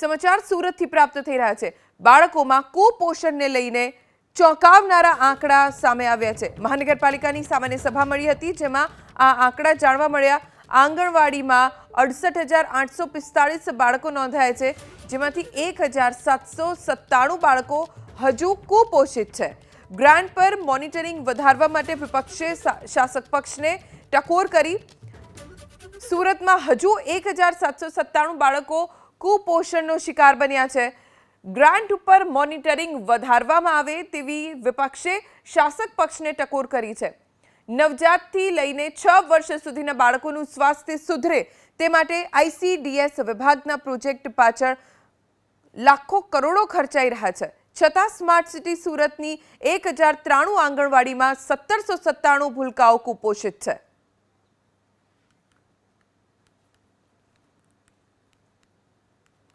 સમાચાર સુરતથી પ્રાપ્ત થઈ રહ્યા છે. બાળકોમાં કુપોષણને લઈને ચોંકાવનારા આંકડા સામે આવ્યા છે. મહાનગરપાલિકાની સામાન્ય સભા મળી હતી, જેમાં આ આંકડા જાણવા મળ્યા. આંગણવાડીમાં અડસઠ હજાર આઠસો પિસ્તાળીસ બાળકો નોંધાયા છે, જેમાંથી એક હજાર સાતસો સત્તાણું બાળકો હજુ કુપોષિત છે. ગ્રાન્ટ પર મોનિટરિંગ વધારવા માટે વિપક્ષે શાસક પક્ષને ટકોર કરી. સુરતમાં હજુ એક હજાર સાતસો સત્તાણું બાળકો કુપોષણનો શિકાર બન્યા છે. ગ્રાન્ટ ઉપર મોનિટરિંગ વધારવામાં આવે તેવી વિપક્ષે શાસક પક્ષને ટકોર કરી છે. નવજાતથી લઈને છ વર્ષ સુધીના બાળકોનું સ્વાસ્થ્ય સુધરે તે માટે આઈસીડીએસ વિભાગના પ્રોજેક્ટ પાછળ લાખો કરોડો ખર્ચાઈ રહ્યા છે. છતાં સ્માર્ટ સિટી સુરતની એક હજાર ત્રાણું આંગણવાડીમાં સત્તરસો સત્તાણું ભૂલકાઓ કુપોષિત છે.